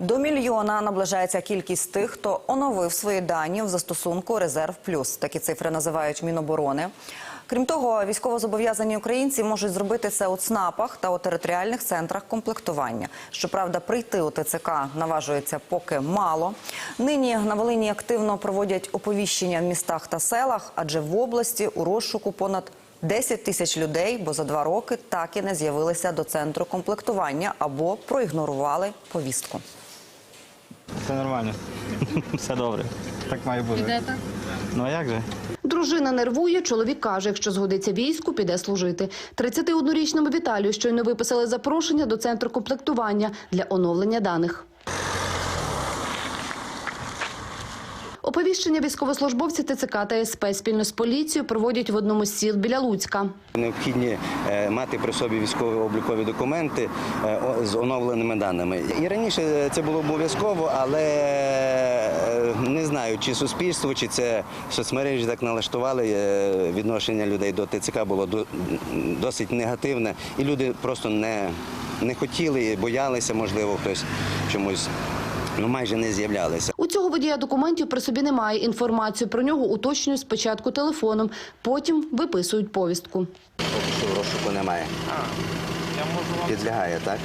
До мільйона наближається кількість тих, хто оновив свої дані в застосунку Резерв Плюс. Такі цифри називають Міноборони. Крім того, військовозобов'язані українці можуть зробити це у ЦНАПах та у територіальних центрах комплектування. Щоправда, прийти у ТЦК наважується поки мало. Нині на Волині активно проводять оповіщення в містах та селах, адже в області у розшуку понад 10 тисяч людей, бо за два роки так і не з'явилися до центру комплектування або проігнорували повістку. Все нормально. Все добре. Так має бути. Ну а як же? Дружина нервує, чоловік каже, якщо згодиться війську, піде служити. 31-річному Віталію щойно виписали запрошення до центру комплектування для оновлення даних. Оповіщення військовослужбовці ТЦК та СП спільно з поліцією проводять в одному з сіл біля Луцька. Необхідні е, мати при собі військово-облікові документи е, з оновленими даними. І раніше це було обов'язково, але е, не знаю, чи суспільство, чи це соцмережі так налаштували. е, Відношення людей до ТЦК було досить негативне, і люди просто не, не хотіли, боялися, можливо, хтось чомусь ну майже не з'являлися. У цього водія документів при собі немає. Інформацію про нього уточнюють спочатку телефоном, потім виписують повістку. Поки що в розшуку немає. Підлягає, так?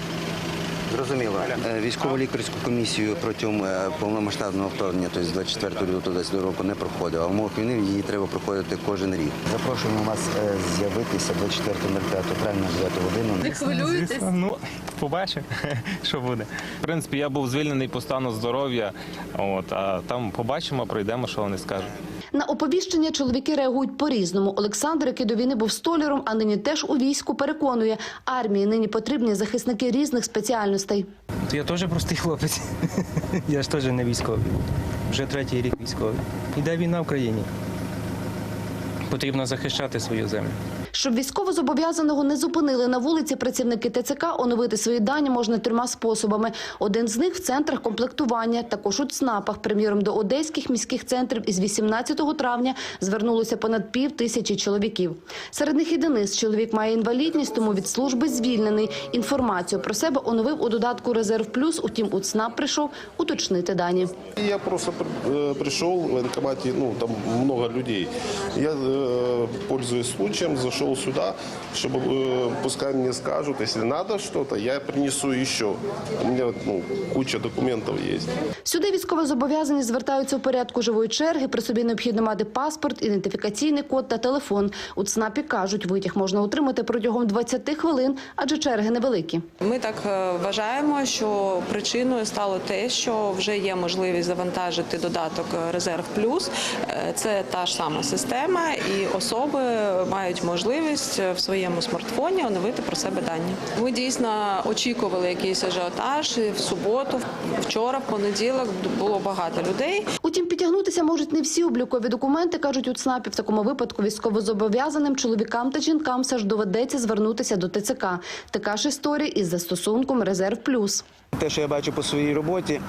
Зрозуміло. Е, Військово-лікарську комісію протягом е, повномасштабного вторгнення, тобто з 24 лютого 22 року, не проходив. А в умовах війни її треба проходити кожен рік. Запрошуємо вас е, з'явитися 24.05 травня 9 годину. хвилюєтесь? Ну, побачимо, що буде. В принципі, я був звільнений по стану здоров'я, от, а там побачимо, пройдемо, що вони скажуть. На оповіщення чоловіки реагують по-різному. Олександр, який до війни був столяром, а нині теж у війську, переконує, армії нині потрібні захисники різних спеціальностей. Я теж простий хлопець. Я ж теж не військовий. Вже третій рік військовий. Іде війна в країні. Потрібно захищати свою землю. Щоб військовозобов'язаного не зупинили на вулиці, працівники ТЦК оновити свої дані можна трьома способами. Один з них в центрах комплектування, також у ЦНАПах. Приміром, до одеських міських центрів із 18 травня звернулося понад пів тисячі чоловіків. Серед них і Денис. Чоловік має інвалідність, тому від служби звільнений. Інформацію про себе оновив у додатку «Резерв Плюс», утім у ЦНАП прийшов уточнити дані. Я просто э, пришел в военкомате, ну там много людей. Я, э, пользуясь случаем, зашел сюда, чтобы э, пускай мне скажут, если надо что-то, я принесу еще. У меня ну, куча документов есть. Сюди військовозобов'язані звертаються у порядку живої черги. При собі необхідно мати паспорт, ідентифікаційний код та телефон. У ЦНАПі кажуть, витяг можна отримати протягом 20 хвилин, адже черги невеликі. Ми так е, вважаємо, що причиною стало те, що вже є можливість завантажити додаток Резерв Плюс. Е, Це та ж сама система, і особи мають можливість в своєму смартфоні оновити про себе дані. Ми дійсно очікували якийсь ажіотаж в суботу, вчора, в понеділок було багато людей. Утім, підтягнутися можуть не всі облікові документи, кажуть у ЦНАПі. В такому випадку військовозобов'язаним чоловікам та жінкам все ж доведеться звернутися до ТЦК. Така ж історія із застосунком Резерв Плюс. Те, що я бачу по своїй роботі.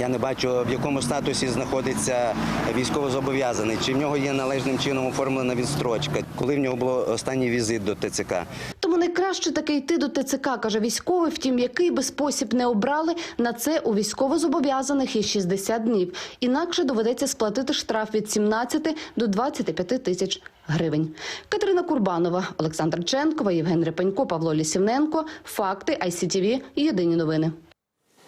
Я не бачу, в якому статусі знаходиться військовозобов'язаний, чи в нього є належним чином оформлена відстрочка, коли в нього було останній візит до ТЦК. Тому найкраще таки йти до ТЦК, каже військовий. Втім, який би спосіб не обрали, на це у військовозобов'язаних є 60 днів. Інакше доведеться сплатити штраф від 17 до 25 тисяч гривень. Катерина Курбанова, Олександр Ченкова, Євген Репенько, Павло Лісівненко. Факти ICTV. Єдині новини.